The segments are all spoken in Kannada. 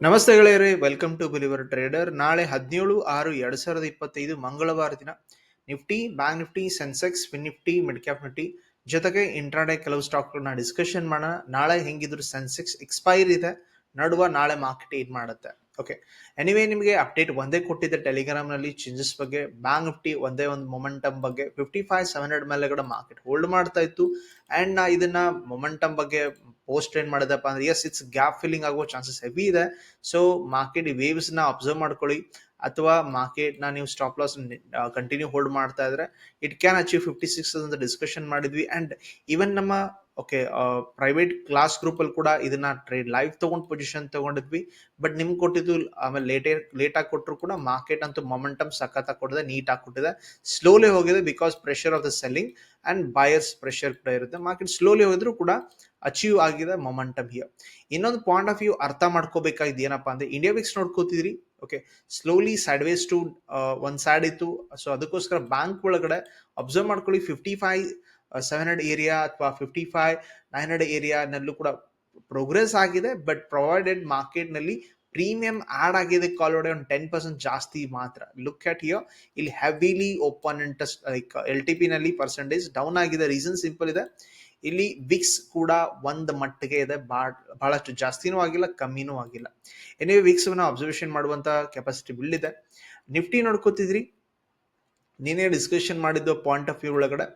ನಮಸ್ತೆ ಗೆಳೆಯರೇ ವೆಲ್ಕಮ್ ಟು ಬಿಲಿವರ್ ಟ್ರೇಡರ್ ನಾಳೆ ಹದಿನೇಳು ಆರು ಎರಡ್ ಸಾವಿರದ ಇಪ್ಪತ್ತೈದು ಮಂಗಳವಾರ ದಿನ Nifty bank Nifty Sensex Nifty mid cap Nifty ಜೊತೆಗೆ ಇಂಟ್ರಾಡೇ ಕೆಲವು ಸ್ಟಾಕ್ಗಳನ್ನ ಡಿಸ್ಕಷನ್ ಮಾಡೋಣ. ನಾಳೆ ಹೆಂಗಿದ್ರು ಸೆನ್ಸೆಕ್ಸ್ ಎಕ್ಸ್ಪೈರ್ ಇದೆ. ನಡುವ ನಾಳೆ ಮಾರ್ಕೆಟ್ ಏನ್ ಮಾಡುತ್ತೆ? ಓಕೆ ಎನಿವೇ ನಿಮಗೆ ಅಪ್ಡೇಟ್ ಒಂದೇ ಕೊಟ್ಟಿದ್ದೆ ಟೆಲಿಗ್ರಾಮ್ನಲ್ಲಿ ಚೇಂಜಸ್ ಬಗ್ಗೆ. ಬ್ಯಾಂಕ್ ನಿಫ್ಟಿ ಒಂದೇ ಒಂದು ಮೊಮೆಂಟಮ್ ಬಗ್ಗೆ. ಫಿಫ್ಟಿ ಫೈವ್ ಸೆವೆನ್ ಹಂಡ್ರೆಡ್ ಮೇಲೆಗಡೆ ಮಾರ್ಕೆಟ್ ಹೋಲ್ಡ್ ಮಾಡ್ತಾ ಇತ್ತು. ಅಂಡ್ ನಾ ಇದನ್ನ ಮೊಮೆಂಟಮ್ ಬಗ್ಗೆ ಪೋಸ್ಟ್ ಟ್ರೇಡ್ ಮಾಡಿದಪ್ಪ ಅಂದ್ರೆ ಎಸ್ ಇಟ್ಸ್ ಗ್ಯಾಪ್ ಫಿಲ್ಲಿಂಗ್ ಆಗುವ ಚಾನ್ಸಸ್ ಹೆವಿ ಇದೆ. ಸೊ ಮಾರ್ಕೆಟ್ ವೇವ್ಸ್ನ ಅಬ್ಸರ್ವ್ ಮಾಡ್ಕೊಳ್ಳಿ. ಅಥವಾ ಮಾರ್ಕೆಟ್ನ ನೀವು ಸ್ಟಾಪ್ ಲಾಸ್ ಕಂಟಿನ್ಯೂ ಹೋಲ್ಡ್ ಮಾಡ್ತಾ ಇದ್ರೆ it can achieve fifty six ಅಂತ ಡಿಸ್ಕಷನ್ ಮಾಡಿದ್ವಿ. ಅಂಡ್ ಈವನ್ ನಮ್ಮ ಓಕೆ ಪ್ರೈವೇಟ್ ಕ್ಲಾಸ್ ಗ್ರೂಪ್ ಅಲ್ಲಿ ಕೂಡ ಇದನ್ನ ಟ್ರೇಡ್ ಲೈವ್ ತಗೊಂಡ್ ಪೊಸಿಷನ್ ತಗೊಂಡಿದ್ವಿ. ಬಟ್ ನಿಮ್ಗೆ ಕೊಟ್ಟಿದ್ದು, ಆಮೇಲೆ ಲೇಟೇ ಲೇಟ್ ಆಗಿ ಕೊಟ್ಟರು ಕೂಡ ಮಾರ್ಕೆಟ್ ಅಂತೂ ಮೊಮೆಂಟಮ್ ಸಖತ್ ಕೊಟ್ಟಿದೆ ನೀಟ್ ಆಗಿ ಕೊಟ್ಟಿದೆ. ಸ್ಲೋಲಿ ಹೋಗಿದೆ because pressure of the selling and buyers pressure ಕೂಡ ಇರುತ್ತೆ. ಮಾರ್ಕೆಟ್ ಸ್ಲೋಲಿ ಹೋಗಿದ್ರು ಕೂಡ ಅಚೀವ್ ಆಗಿದೆ ಮೊಮೆಂಟಮ್ ಹಿಯರ್ ಇನ್ನೊಂದು ಪಾಯಿಂಟ್ ಆಫ್ ವ್ಯೂ ಅರ್ಥ ಮಾಡ್ಕೋಬೇಕಾಗಿದೆ ಏನಪ್ಪಾ ಅಂದ್ರೆ ಇಂಡಿಯಾ ವಿಕ್ಸ್ ನೋಡ್ಕೋತಿದ್ರಿ ಓಕೆ ಸ್ಲೋಲಿ ಸೈಡ್ವೇಸ್ ಟು ಒಂದು ಸೈಡ್ ಇತ್ತು. ಸೊ ಅದಕ್ಕೋಸ್ಕರ ಬ್ಯಾಂಕ್ ಒಳಗಡೆ ಅಬ್ಸರ್ವ್ ಮಾಡ್ಕೊಳ್ಳಿ fifty five seven hundred area ಅಥವಾ ಫಿಫ್ಟಿ ಫೈವ್ ನೈನ್ ಹಂಡ್ರೆಡ್ ಏರಿಯಾನಲ್ಲೂ ಕೂಡ ಪ್ರೋಗ್ರೆಸ್ ಆಗಿದೆ. ಬಟ್ ಪ್ರೊವೈಡೆಡ್ ಮಾರ್ಕೆಟ್ನಲ್ಲಿ ಪ್ರೀಮಿಯಂ ಆಡ್ ಆಗಿದೆ ಕಾಲೋಡೆ ಒಂದು ಟೆನ್ ಪರ್ಸೆಂಟ್ ಜಾಸ್ತಿ ಮಾತ್ರ. ಲುಕ್ ಅಟ್ ಹಿಯರ್ ಇಲ್ಲಿ heavily open interest like L T P ನಲ್ಲಿ ಪರ್ಸೆಂಟೇಜ್ ಡೌನ್ ಆಗಿದೆ. ರೀಸನ್ ಸಿಂಪಲ್ ಇದೆ. ಇಲ್ಲಿ ವಿಕ್ಸ್ ಕೂಡ ಒಂದು ಮಟ್ಟಿಗೆ ಇದೆ. ಬಹಳಷ್ಟು ಜಾಸ್ತಿನೂ ಆಗಿಲ್ಲ, ಕಮ್ಮಿನೂ ಆಗಿಲ್ಲ. ಎನಿವೆ ವಿಕ್ಸ್ ಅಬ್ಸರ್ವೇಷನ್ ಮಾಡುವಂತ ಕೆಪಾಸಿಟಿ ಬಿಲ್ಡ್ ಇದೆ ನಿಫ್ಟಿ ನೋಡ್ಕೋತಿದ್ರಿ. ನೀನೇ ಡಿಸ್ಕಷನ್ ಮಾಡಿದ್ದು ಪಾಯಿಂಟ್ ಆಫ್ ವ್ಯೂ ಒಳಗಡೆ.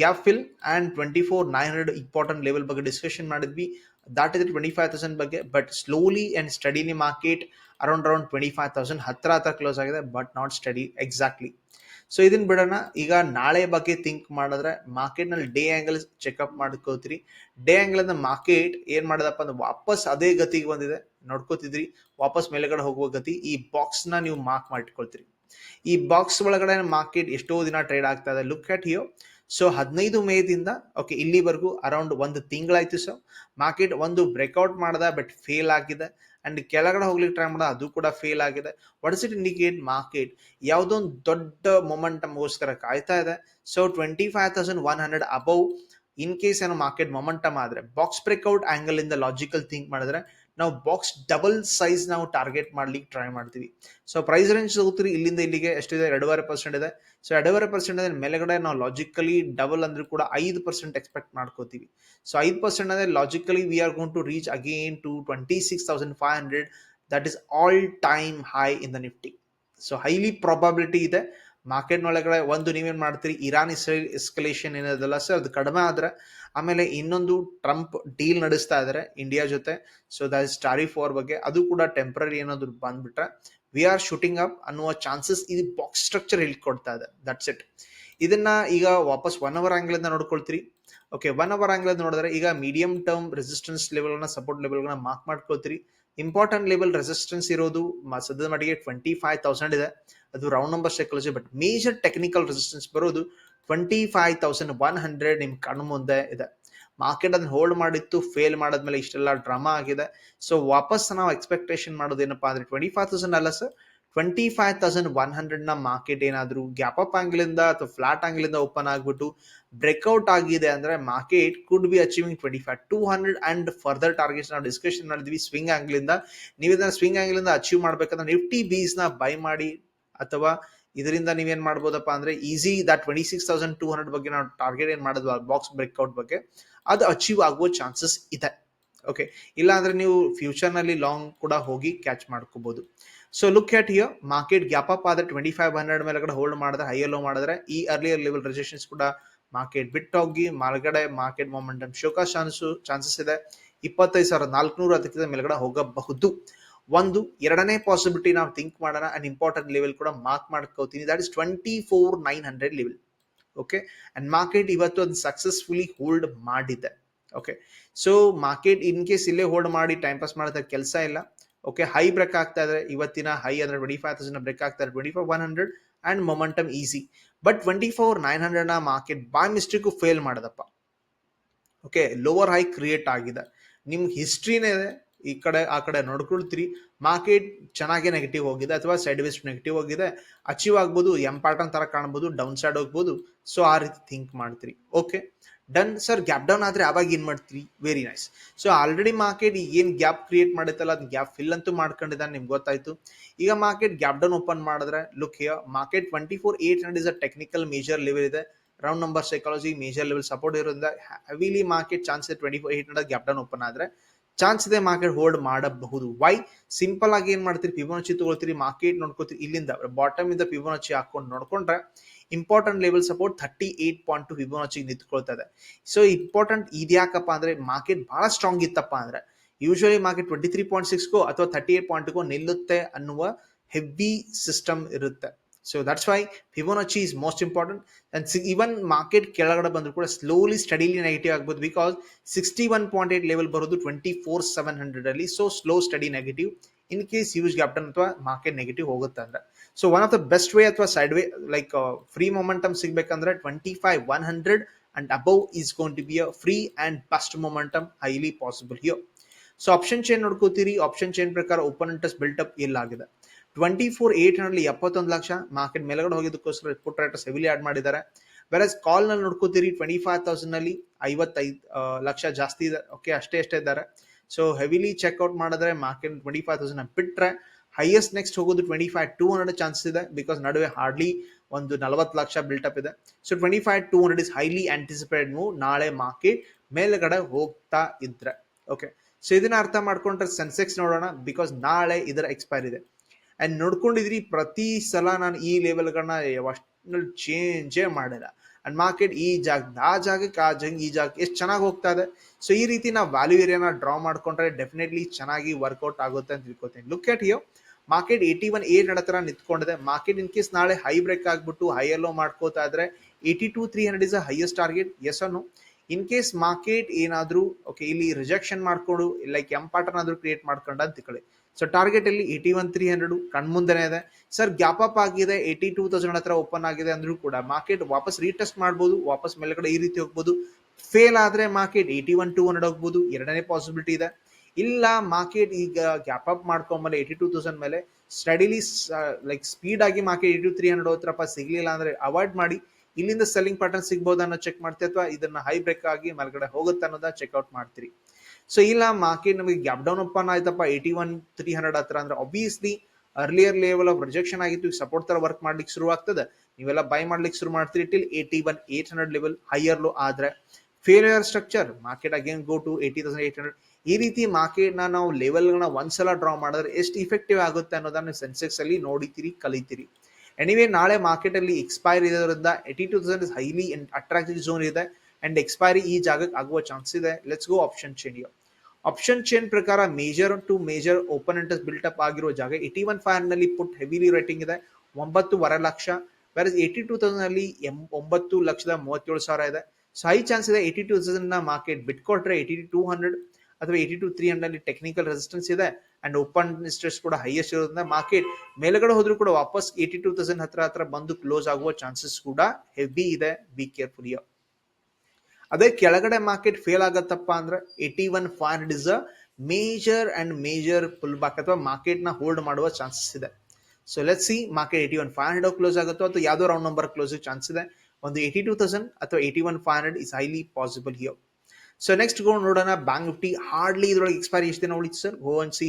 Gap fill and twenty four nine hundred important level ಬಗ್ಗೆ ಡಿಸ್ಕಷನ್ ಮಾಡಿದ್ವಿ. ದಾಟ್ ಇದ್ರೆ ಟ್ವೆಂಟಿ ಫೈವ್ ತೌಸಂಡ್ ಬಗ್ಗೆ but slowly and steadily market around around twenty five thousand ಹತ್ರ ಹತ್ರ ಕ್ಲೋಸ್ ಆಗಿದೆ but not steady exactly so ಇದನ್ನ ಬಿಡೋಣ. ಈಗ ನಾಳೆ ಬಗ್ಗೆ ಥಿಂಕ್ ಮಾಡಿದ್ರೆ ಮಾರ್ಕೆಟ್ನಲ್ಲಿ ಡೇ ಆಂಗಲ್ ಚೆಕ್ಅಪ್ ಮಾಡ್ಕೋತೀರಿ. ಡೇ ಆಂಗಲ್ ಅಂದ್ರೆ ಮಾರ್ಕೆಟ್ ಏನು ಮಾಡಿದಪ್ಪ ಅಂದ್ರೆ ವಾಪಸ್ ಅದೇ ಗತಿಗೆ ಬಂದಿದೆ. ನೋಡ್ಕೋತಿದ್ರಿ, ವಾಪಸ್ ಮೇಲೆಗಡೆ ಹೋಗುವ ಗತಿ ಈ ಬಾಕ್ಸ್ನ ನೀವು ಮಾರ್ಕ್ ಮಾಡಿಟ್ಕೊಳ್ತೀರಿ ಈ ಬಾಕ್ಸ್ ಒಳಗಡೆ ಮಾರ್ಕೆಟ್ ಎಷ್ಟೋ ದಿನ ಟ್ರೇಡ್ ಆಗ್ತಾ ಇದೆ. ಲುಕ್ ಅಟ್ ಹಿಯೋ ಸೊ ಹದಿನೈದು ಮೇದಿಂದ ಓಕೆ ಇಲ್ಲಿವರೆಗೂ ಅರೌಂಡ್ ಒಂದು ತಿಂಗಳಾಯ್ತು ಸೊ ಮಾರ್ಕೆಟ್ ಒಂದು ಬ್ರೇಕ್ಔಟ್ ಮಾಡಿದೆ ಬಟ್ ಫೇಲ್ ಆಗಿದೆ. ಅಂಡ್ ಕೆಳಗಡೆ ಹೋಗ್ಲಿಕ್ಕೆ ಟ್ರೈ ಮಾಡೋದು, ಅದು ಕೂಡ ಫೇಲ್ ಆಗಿದೆ. What is it indicate market ಯಾವುದೋ ಒಂದು ದೊಡ್ಡ ಮೊಮೆಂಟಮ್ಗೋಸ್ಕರ ಕಾಯ್ತಾ ಇದೆ. So twenty five thousand one hundred above in case ಏನೋ ಮಾರ್ಕೆಟ್ ಮೊಮೆಂಟಮ್ ಆದರೆ ಬಾಕ್ಸ್ ಬ್ರೇಕ್ಔಟ್ ಆ್ಯಂಗಲ್ ಇಂದ ಲಾಜಿಕಲ್ ಥಿಂಕ್ ಮಾಡಿದ್ರೆ ನಾವು ಬಾಕ್ಸ್ ಡಬಲ್ ಸೈಜ್ ನಾವು ಟಾರ್ಗೆಟ್ ಮಾಡ್ಲಿಕ್ಕೆ ಟ್ರೈ ಮಾಡ್ತೀವಿ. ಸೊ ಪ್ರೈಸ್ ರೇಂಜ್ ಹೋಗ್ತೀರಿ ಇಲ್ಲಿಂದ ಇಲ್ಲಿಗೆ ಎಷ್ಟಿದೆ? ಎರಡೂವರೆ ಪರ್ಸೆಂಟ್ ಇದೆ. ಸೊ ಎರಡೂವರೆ ಪರ್ಸೆಂಟ್ ಅಂದ್ರೆ ಮೇಲೆಗಡೆ ನಾವು ಲಾಜಿಕಲಿ ಡಬಲ್ ಅಂದ್ರೆ ಕೂಡ ಐದು ಪರ್ಸೆಂಟ್ ಎಕ್ಸ್ಪೆಕ್ಟ್ ಮಾಡ್ಕೋತೀವಿ. ಸೊ ಐದು ಪರ್ಸೆಂಟ್ ಅಂದ್ರೆ logically we are going to reach again to twenty six thousand five hundred that is all time high in the Nifty so highly probability ಇದೆ. ಮಾರ್ಕೆಟ್ ಒಳಗಡೆ ಒಂದು ನೀವೇನ್ ಮಾಡ್ತೀರಿ? ಇರಾನ್ ಇಸ್ರೇಲ್ ಎಸ್ಕಲೇಷನ್ ಏನದಲ್ಲ ಸರ್ ಅದು ಕಡಿಮೆ ಆದ್ರೆ, ಆಮೇಲೆ ಇನ್ನೊಂದು ಟ್ರಂಪ್ ಡೀಲ್ ನಡೆಸ್ತಾ ಇದಾರೆ ಇಂಡಿಯಾ ಜೊತೆ. ಸೊ ದಟ್ ಇಸ್ ಟಾರಿಫ್ ಬಗ್ಗೆ. ಅದು ಕೂಡ ಟೆಂಪ್ರರಿ ಏನಾದ್ರು ಬಂದ್ಬಿಟ್ರೆ ವಿ ಆರ್ ಶೂಟಿಂಗ್ ಅಪ್ ಅನ್ನುವ ಚಾನ್ಸಸ್ ಇದು ಬಾಕ್ಸ್ ಸ್ಟ್ರಕ್ಚರ್ ಹೇಳ್ಕೊಡ್ತಾ ಇದೆ. ದಟ್ಸ್ ಇಟ್ ಇದನ್ನ ಈಗ ವಾಪಸ್ ಒನ್ ಅವರ್ ಆಂಗಲ್ ಇಂದ ನೋಡ್ಕೊಳ್ತೀರಿ. ಓಕೆ ಒನ್ ಅವರ್ ಆಂಗಲ್ ನೋಡಿದ್ರೆ ಈಗ ಮೀಡಿಯಂ ಟರ್ಮ್ ರೆಸಿಸ್ಟೆನ್ಸ್ ಲೆವೆಲ್ನ ಸಪೋರ್ಟ್ ಲೆವೆಲ್ನ ಮಾರ್ಕ್ ಮಾಡ್ಕೊಳ್ತೀರಿ. ಇಂಪಾರ್ಟೆಂಟ್ ಲೆವೆಲ್ ರೆಸಿಸ್ಟೆನ್ಸ್ ಇರೋದು ಸದ್ಯದ ಮಟ್ಟಿಗೆ ಟ್ವೆಂಟಿ ಫೈವ್ ತೌಸಂಡ್ ಇದೆ. ಅದು round number psychology but major technical resistance ಬರೋದು twenty five thousand one hundred ನಿಮ್ ಕಣ್ಣು ಮುಂದೆ ಇದೆ. ಮಾರ್ಕೆಟ್ ಅದನ್ನ ಹೋಲ್ಡ್ ಮಾಡಿತ್ತು ಫೇಲ್ ಮಾಡಿದ್ಮೇಲೆ ಇಷ್ಟೆಲ್ಲ ಡ್ರಾಮಾ ಆಗಿದೆ. ಸೊ ವಾಪಸ್ ನಾವು ಎಕ್ಸ್ಪೆಕ್ಟೇಷನ್ ಮಾಡೋದು ಏನಪ್ಪಾ ಅಂದ್ರೆ ಟ್ವೆಂಟಿ ಫೈವ್ ತೌಸಂಡ್ ಅಲ್ಲ sir twenty five thousand one ಹಂಡ್ರೆಡ್ನ market ಏನಾದರೂ ಗ್ಯಾಪ್ ಅಪ್ ಆಂಗಲ್ ಇಂದ ಅಥವಾ ಫ್ಲಾಟ್ ಆಂಗಲ್ ಇಂದ ಓಪನ್ ಆಗಿಬಿಟ್ಟು ಬ್ರೇಕ್ಔಟ್ ಆಗಿದೆ ಅಂದ್ರೆ market could be achieving twenty five two hundred and further targets ನಾವು ಡಿಸ್ಕಷನ್ ಮಾಡಿದ್ವಿ ಸ್ವಿಂಗ್ ಆಂಗಲ್ ಇಂದ. ನೀವು ಇದನ್ನ ಸ್ವಿಂಗ್ ಆಂಗಲ್ ಇಂದ ಅಚೀವ್ ಮಾಡ್ಬೇಕಂದ್ರೆ ನಿಫ್ಟಿ ಬೀಸ್ನ ಬೈ ಮಾಡಿ ಅಥವಾ ಇದರಿಂದ ನೀವೇನ್ ಮಾಡ್ಬೋದಪ್ಪ ಅಂದ್ರೆ easy that twenty six thousand two hundred ಬಗ್ಗೆ ನಾವು ಟಾರ್ಗೆಟ್ ಏನ್ ಮಾಡಿದ್ವಿ ಬಾಕ್ಸ್ ಬ್ರೇಕ್ಔಟ್ ಬಗ್ಗೆ, ಅದು ಅಚೀವ್ ಆಗುವ ಚಾನ್ಸಸ್ ಇದೆ. ಓಕೆ ಇಲ್ಲ ಅಂದ್ರೆ ನೀವು ಫ್ಯೂಚರ್ನಲ್ಲಿ ಲಾಂಗ್ ಕೂಡ ಹೋಗಿ ಕ್ಯಾಚ್ ಮಾಡ್ಕೋಬಹುದು so look at here market gap up ಆದ್ರೆ ಟ್ವೆಂಟಿ ಫೈವ್ ಹಂಡ್ರೆಡ್ ಮೇಲೆ ಹೋಲ್ಡ್ ಮಾಡಿದ್ರೆ ಹೈ ಲೋ ಮಾಡಿದ್ರೆ, ಈ ಅರ್ಲಿಯರ್ ಲೆವೆಲ್ ರಿಜೆಕ್ಷನ್ಸ್ ಕೂಡ ಮಾರ್ಕೆಟ್ ಬಿಟ್ ಹೋಗಿ ಮಾರ್ಗಡೆ ಮಾರ್ಕೆಟ್ ಮೊಮೆಂಟಮ್ ಶೋಕಾ ಚಾನ್ಸು ಚಾನ್ಸಸ್ ಇದೆ. ಇಪ್ಪತ್ತೈದು ಸಾವಿರದ ನಾಲ್ಕುನೂರು ಅದಕ್ಕಿಂತ ಮೇಲ್ಗಡೆ ಹೋಗಬಹುದು. ಒಂದು, ಎರಡನೇ ಪಾಸಿಬಿಲಿಟಿ ನಾವು ಥಿಂಕ್ ಮಾಡೋಣ ಅಂಡ್ ಇಂಪಾರ್ಟೆಂಟ್ ಲೆವೆಲ್ ಕೂಡ ಮಾರ್ಕ್ ಮಾಡ್ಕೋತೀನಿ. That is twenty four nine hundred level okay and market ಇವತ್ತು ಅದು ಸಕ್ಸಸ್ಫುಲಿ ಹೋಲ್ಡ್ ಮಾಡಿದೆ. Okay so market in case ಇಲ್ಲೇ ಹೋಲ್ಡ್ ಮಾಡಿ ಟೈಮ್ ಪಾಸ್ ಮಾಡೋದಕ್ಕೆ ಕೆಲಸ ಇಲ್ಲ. ಓಕೆ ಹೈ ಬ್ರೇಕ್ ಆಗ್ತಾ ಇದ್ರೆ ಇವತ್ತಿನ ಹೈ ಅಂದ್ರೆ ಟ್ವೆಂಟಿ ಫೈವ್ ತೌಸಂಡ್ ಬ್ರೇಕ್ ಆಗ್ತಾ ಇದೆ twenty four one hundred and momentum easy but twenty four nine ಹಂಡ್ರೆಡ್ನ market by mistake fail ಮಾಡದಪ್ಪ. ಓಕೆ ಲೋವರ್ ಹೈ ಕ್ರಿಯೇಟ್ ಆಗಿದೆ. ನಿಮ್ಮ ಹಿಸ್ಟ್ರಿನೇ ಇದೆ. ಈ ಕಡೆ, ಆ ಕಡೆ ನೋಡ್ಕೊಳ್ತೀರಿ. ಮಾರ್ಕೆಟ್ ಚೆನ್ನಾಗಿ ನೆಗೆಟಿವ್ ಹೋಗಿದೆ ಅಥವಾ ಸೈಡ್ ವೇಸ್ ನೆಗೆಟಿವ್ ಹೋಗಿದೆ. ಅಚೀವ್ ಆಗ್ಬೋದು ಎಂ ಪ್ಯಾಟರ್ನ್ ತರ ಕಾಣ್ಬೋದು ಡೌನ್ ಸೈಡ್ ಹೋಗ್ಬೋದು. ಸೊ ಆ ರೀತಿ ಥಿಂಕ್ ಮಾಡ್ತೀರಿ. Okay done sir gap down ಆದ್ರೆ ಅವಾಗ ಏನ್ ಮಾಡ್ತೀರಿ? Very nice so already market ಏನ್ ಗ್ಯಾಪ್ ಕ್ರಿಯೇಟ್ ಮಾಡೈತಲ್ಲ ಅದ್ ಗ್ಯಾಪ್ ಫಿಲ್ ಅಂತೂ ಮಾಡ್ಕೊಂಡಿದ್ದಾನೆ, ನಿಮ್ಗೆ ಗೊತ್ತಾಯ್ತು. ಈಗ ಮಾರ್ಕೆಟ್ ಗ್ಯಾಪ್ ಡೌನ್ ಓಪನ್ ಮಾಡಿದ್ರೆ look here market twenty four eight hundred is a technical major level ಇದೆ. Round number psychology major level support ಇರೋದ್ರಿಂದ ಹೆವಿಲಿ ಮಾರ್ಕೆಟ್ ಚಾನ್ಸ್ ಇದೆ twenty four eight hundred gap down open ಆದ್ರೆ ಚಾನ್ಸ್ ಇದೆ ಮಾರ್ಕೆಟ್ ಹೋಲ್ಡ್ ಮಾಡಬಹುದು. ವೈ ಸಿಂಪಲ್ ಆಗಿ ಏನ್ ಮಾಡ್ತೀರಿ? ಪಿವೋನಚಿ ತಗೊಳ್ತೀರಿ ಮಾರ್ಕೆಟ್ ನೋಡ್ಕೋತೀರಿ ಇಲ್ಲಿಂದ ಬಾಟಮ್ ಇಂದ ಪಿವೋನಚಿ ಹಾಕೊಂಡು ನೋಡ್ಕೊಂಡ್ರೆ important level support thirty eight point two Fibonacci ನಿಂತ್ಕೊಳ್ತಾ ಇದೆ. ಸೊ ಇಂಪಾರ್ಟೆಂಟ್ ಇದ್ಯಾಕಪ್ಪ ಅಂದ್ರೆ ಮಾರ್ಕೆಟ್ ಬಹಳ ಸ್ಟ್ರಾಂಗ್ ಇತ್ತಪ್ಪ ಅಂದ್ರೆ usually market twenty three point ಸಿಕ್ಸ್ಗೋ ಅಥವಾ ಥರ್ಟಿ ಏಟ್ ಪಾಯಿಂಟ್ಗೋ ನಿಲ್ಲುತ್ತೆ ಅನ್ನುವ ಹೆವಿ ಸಿಸ್ಟಮ್ ಇರುತ್ತೆ. So that's why Fibonacci is most important and even market ಕೆಳಗಡೆ ಬಂದರೂ ಕೂಡ ಸ್ಲೋಲಿ ಸ್ಟಡಿಲಿ ನೆಗೆಟಿವ್ ಆಗ್ಬೋದು because sixty one point eight level ಬರೋದು twenty four seven ಹಂಡ್ರೆಡಲ್ಲಿ so slow steady negative in case use gap down ಅಥವಾ ಮಾರ್ಕೆಟ್ ನೆಗೆಟಿವ್ ಹೋಗುತ್ತೆ ಅಂದ್ರೆ. So one of the best way ಅಥವಾ side way like free momentum ಸಿಗ್ಬೇಕಂದ್ರೆ twenty five one hundred and above is going to be a free and best momentum highly possible here so option chain ನೋಡ್ಕೋತೀರಿ. Option chain ಪ್ರಕಾರ ಓಪನ್ ಇಂಟ್ರೆಸ್ಟ್ ಬಿಲ್ಟಪ್ ಎಲ್ಲಾಗಿದೆ ಟ್ವೆಂಟಿ ಫೋರ್ ಏಟ್ ಹಂಡ್ರೆಡ್ ಎಪ್ಪತ್ತೊಂದು ಲಕ್ಷ. ಮಾರ್ಕೆಟ್ ಮೇಲ್ಗಡೆ ಹೋಗಿದ್ದಕ್ಕೋಸ್ಕರ ಪುಟ್ ರೈಟರ್ಸ್ ಹೆವಿಲಿ ಆಡ್ ಮಾಡಿದ್ದಾರೆ. ವೆರಸ್ ಕಾಲ್ನಲ್ಲಿ ನೋಡ್ಕೋತೀರಿ ಟ್ವೆಂಟಿ ಫೈವ್ ತೌಸಂಡ್ನಲ್ಲಿ ಐವತ್ತೈದು ಲಕ್ಷ ಜಾಸ್ತಿ ಇದೆ. ಓಕೆ ಅಷ್ಟೇ ಅಷ್ಟೇ ಇದ್ದಾರೆ. ಸೊ ಹೆವಿಲಿ ಚೆಕ್ಔಟ್ ಮಾಡಿದ್ರೆ ಮಾರ್ಕೆಟ್ ಟ್ವೆಂಟಿ ಫೈವ್ ತೌಸಂಡ್ ಬಿಟ್ಟರೆ ಹೈಯೆಸ್ಟ್ ನೆಕ್ಸ್ಟ್ ಹೋಗೋದು twenty five two hundred chances ಇದೆ ಬಿಕಾಸ್ ನಡುವೆ ಹಾರ್ಡ್ಲಿ ಒಂದು ನಲವತ್ತು ಲಕ್ಷ ಬಿಲ್ಟಪ್ ಇದೆ. So twenty five two hundred is highly anticipated move ನಾಳೆ ಮಾರ್ಕೆಟ್ ಮೇಲ್ಗಡೆ ಹೋಗ್ತಾ ಇದ್ರೆ. ಓಕೆ ಸೊ ಇದನ್ನ ಅರ್ಥ ಮಾಡ್ಕೊಂಡ್ರೆ ಸೆನ್ಸೆಕ್ಸ್ ನೋಡೋಣ ಬಿಕಾಸ್ ನಾಳೆ ಇದರ ಎಕ್ಸ್ಪೈರ್ ಇದೆ. ಅಂಡ್ ನೋಡ್ಕೊಂಡಿದ್ರಿ, ಪ್ರತಿ ಸಲ ನಾನು ಈ ಲೆವೆಲ್ಗಳನ್ನ ಅಷ್ಟು ಚೇಂಜೇ ಮಾಡಿಲ್ಲ. ಅಂಡ್ ಮಾರ್ಕೆಟ್ ಈ ಜಾಗ, ಆ ಜಾಗಕ್ಕೆ ಆ ಜಾಗ, ಈ ಜಾಗಕ್ಕೆ ಎಷ್ಟು ಚೆನ್ನಾಗಿ ಹೋಗ್ತಾ ಇದೆ. ಸೊ ಈ ರೀತಿ ನಾವು ವ್ಯಾಲ್ಯೂ ಏರಿಯಾನ ಡ್ರಾ ಮಾಡ್ಕೊಂಡ್ರೆ ಡೆಫಿನೆಟ್ಲಿ ಚೆನ್ನಾಗಿ ವರ್ಕೌಟ್ ಆಗುತ್ತೆ ಅಂತ ತಿಳ್ಕೊತೀನಿ. Look at yo market eighty one eight ಹತ್ರ ನಿಂತ್ಕೊಂಡಿದೆ ಮಾರ್ಕೆಟ್ ಇನ್ ಕೇಸ್ ನಾಳೆ ಹೈ ಬ್ರೇಕ್ ಆಗಿಬಿಟ್ಟು ಹೈ ಎಲ್ಲೋ ಮಾಡ್ಕೋತಾ ಇದ್ರೆ eighty two three hundred is a highest target S ಅನ್ನು ಇನ್ ಕೇಸ್ ಮಾರ್ಕೆಟ್ ಏನಾದರೂ ಓಕೆ ಇಲ್ಲಿ ರಿಜೆಕ್ಷನ್ ಮಾಡ್ಕೊಂಡು ಲೈಕ್ ಎಂ ಪ್ಯಾಟರ್ನ್ ಆದ್ರೂ ಕ್ರಿಯೇಟ್ ಮಾಡ್ಕೊಂಡ ಅಂತ ತಿಳ್ಕೊಳ್ಳಿ. ಸೊ ಟಾರ್ಗೆಟ್ ಅಲ್ಲಿ ಏಯ್ಟಿ ಒನ್ ತ್ರೀ ಹಂಡ್ರೆಡ್ ಕಣ್ಮುಂದೆನೇ ಇದೆ. ಸರ್ ಗ್ಯಾಪ್ ಅಪ್ ಆಗಿದೆ. ಏಯ್ಟಿ ಟೂ ತೌಸಂಡ್ ಹತ್ರ ಓಪನ್ ಆಗಿದೆ ಅಂದ್ರೂ ಕೂಡ ಮಾರ್ಕೆಟ್ ವಾಪಸ್ ರೀಟೆಸ್ಟ್ ಮಾಡ್ಬೋದು, ವಾಪಸ್ ಮೇಲ್ಗಡೆ ಈ ರೀತಿ ಹೋಗ್ಬೋದು. ಫೇಲ್ ಆದ್ರೆ market eighty one two hundred ಹೋಗ್ಬೋದು. ಎರಡನೇ ಪಾಸಿಬಿಲಿಟಿ ಇದೆ. ಇಲ್ಲ ಮಾರ್ಕೆಟ್ ಈಗ ಗ್ಯಾಪ್ ಅಪ್ ಮಾಡ್ಕೊಂಬಲ್ಲ ಏಯ್ಟಿ ಟೂ ತೌಸಂಡ್ ಮೇಲೆ ಸ್ಟಡಿಲಿ ಲೈಕ್ ಸ್ಪೀಡ್ ಆಗಿ ಮಾರ್ಕೆಟ್ ಏಯ್ಟಿ ತ್ರೀ ಹಂಡ್ರೆಡ್ ಹೋತ್ರಪ್ಪ ಸಿಗ್ಲಿಲ್ಲ ಅಂದ್ರೆ ಅವಾಯ್ಡ್ ಮಾಡಿ. ಇಲ್ಲಿಂದ ಸೆಲ್ಲಿಂಗ್ ಪ್ಯಾಟರ್ನ್ ಸಿಗ್ಬೋದನ್ನ ಚೆಕ್ ಮಾಡ್ತೀವಿ ಅಥವಾ ಇದನ್ನ ಹೈ ಬ್ರೇಕ್ ಆಗಿ ಮೇಲ್ಗಡೆ ಹೋಗುತ್ತೆ ಅನ್ನೋದ ಚೆಕ್ಔಟ್ ಮಾಡ್ತೀರಿ. ಸೊ ಇಲ್ಲ ಮಾರ್ಕೆಟ್ ನಮಗೆ ಗ್ಯಾಪ್ ಡೌನ್ ಓಪನ್ ಆಯ್ತಪ್ಪ. ಏಯ್ಟಿ ಒನ್ ತ್ರೀ ಹಂಡ್ರೆಡ್ ಹತ್ರ ಅಂದ್ರೆ obviously earlier level of rejection ಆಗಿತ್ತು. ಈಗ ಸಪೋರ್ಟ್ ತರ ವರ್ಕ್ ಮಾಡ್ಲಿಕ್ಕೆ ಶುರು ಆಗ್ತದೆ. ನೀವೆಲ್ಲ ಬೈ ಮಾಡ್ಲಿಕ್ಕೆ ಶುರು ಮಾಡ್ತೀರಿ till eighty one eight hundred level higher low ಆದ್ರೆ failure structure market again go to eighty thousand eight hundred ಈ ರೀತಿ ಮಾರ್ಕೆಟ್ನ ನಾವು ಲೆವೆಲ್ಗಳನ್ನ ಒಂದ್ಸಲ ಡ್ರಾ ಮಾಡಿದ್ರೆ ಎಷ್ಟು ಇಫೆಕ್ಟಿವ್ ಆಗುತ್ತೆ ಅನ್ನೋದನ್ನ ಸೆನ್ಸೆಕ್ಸ್ ಅಲ್ಲಿ ನೋಡಿತೀರಿ, ಕಲಿತೀರಿ. ಎನಿವೇ ನಾಳೆ ಮಾರ್ಕೆಟ್ ಅಲ್ಲಿ ಎಕ್ಸ್ಪೈರ್ ಇರೋದ್ರಿಂದ eighty two thousand highly attractive zone ಇದೆ. ಅಂಡ್ ಎಕ್ಸ್ಪೈರಿ ಈ ಜಾಗಕ್ಕೆ ಆಗುವ ಚಾನ್ಸ್ ಇದೆ. Let's go option chain option chain ಪ್ರಕಾರ major to major open interest built up ಆಗಿರೋ ಜಾಗ ಏಟಿ ಒನ್ ಫೈವ್ನಲ್ಲಿ ಪುಟ್ ಹೆವಿಲಿ ರೇಟಿಂಗ್ ಇದೆ. ಒಂಬತ್ತುವರೆ ಲಕ್ಷ. ಬೇರೆ ಏಯ್ಟಿ ಟೂ ತೌಸಂಡ್ ಅಲ್ಲಿ ಒಂಬತ್ತು ಲಕ್ಷದ ಮೂವತ್ತೇಳು ಸಾವಿರ ಇದೆ. ಸೊ ಹೈ ಚಾನ್ಸ್ ಇದೆ ಏಯ್ಟಿ ಟೂ ತೌಸಂಡ್ನ ಮಾರ್ಕೆಟ್ ಬಿಟ್ಕೊಟ್ರೆ ಏಯ್ಟಿ ಟೂ ಹಂಡ್ರೆಡ್ ಅಥವಾ eighty two three hundred technical resistance ಇದೆ ಅಂಡ್ ಓಪನ್ ಇಂಟ್ರೆಸ್ಟ್ ಕೂಡ ಹೈಯೆಸ್ಟ್ ಇರೋದ್ರಿಂದ ಮಾರ್ಕೆಟ್ ಮೇಲ್ಗಡೆ ಹೋದ್ರು ಕೂಡ ವಾಪಸ್ ಏಯ್ಟಿ ಟೂ ತೌಸಂಡ್ ಹತ್ರ ಹತ್ರ ಬಂದು ಕ್ಲೋಸ್ ಆಗುವ ಚಾನ್ಸಸ್ ಕೂಡ ಹೆವಿ ಇದೆ. ಬಿ ಕೇರ್ಫುಲ್ ಅದೇ ಕೆಳಗಡೆ ಮಾರ್ಕೆಟ್ ಫೇಲ್ ಆಗತ್ತಪ್ಪ ಅಂದ್ರೆ eighty one five hundred is a major and major pull back ಅಥವಾ ಮಾರ್ಕೆಟ್ನ ಹೋಲ್ಡ್ ಮಾಡುವ ಚಾನ್ಸಸ್ ಇದೆ. So let see market eighty one five hundred close ಆಗುತ್ತೋ ಅಥವಾ ಯಾವುದೋ ರೌಂಡ್ ನಂಬರ್ ಕ್ಲೋಸ್ ಚಾನ್ಸ್ ಇದೆ. ಒಂದು ಏಯ್ಟಿ ಟೂ ತೌಸಂಡ್ ಅಥವಾ eighty one five hundred is highly possible here so next go ನೋಡೋಣ. ಬ್ಯಾಂಕ್ ನಿಫ್ಟಿ ಹಾರ್ಡ್ಲಿ ಇದ್ರೊಳಗೆ ಎಕ್ಸ್ಪೈರಿ ಎಷ್ಟು ದಿನ ಉಳಿತು ಸರ್ ಗೋ ಅನ್ ಸಿ